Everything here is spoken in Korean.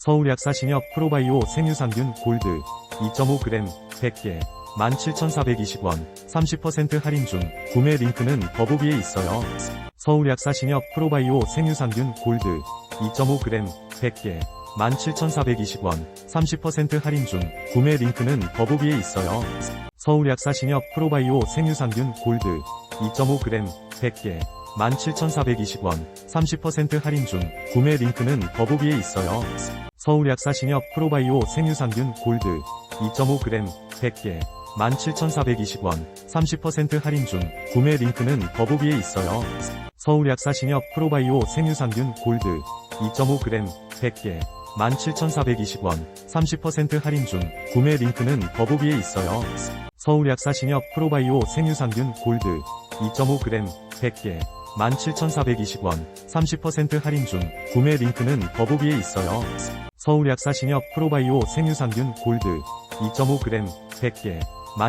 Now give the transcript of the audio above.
서울약사신협 프로바이오 생유산균 골드 2.5g 100개 17,420원 30% 할인 중 구매 링크는 더보기에 있어요. 서울약사신협 프로바이오 생유산균 골드 2.5g 100개 17,420원 30% 할인 중 구매 링크는 더보기에 있어요. 서울약사신협 프로바이오 생유산균 골드 2.5g 100개 17,420원 30% 할인 중 구매 링크는 더보기에 있어요. 서울약사 신협 프로바이오 생유산균 골드. 2.5g 100개. 17,420원. 30% 할인 중. 구매 링크는 더보기에 있어요. 서울약사 신협 프로바이오 생유산균 골드. 2.5g 100개. 17,420원. 30% 할인 중. 구매 링크는 더보기에 있어요. 서울약사 신협 프로바이오 생유산균 골드. 2.5g 100개. 17,420원. 30% 할인 중. 구매 링크는 더보기에 있어요. 서울약사신협 프로바이오 생유산균 골드. 2.5g 100개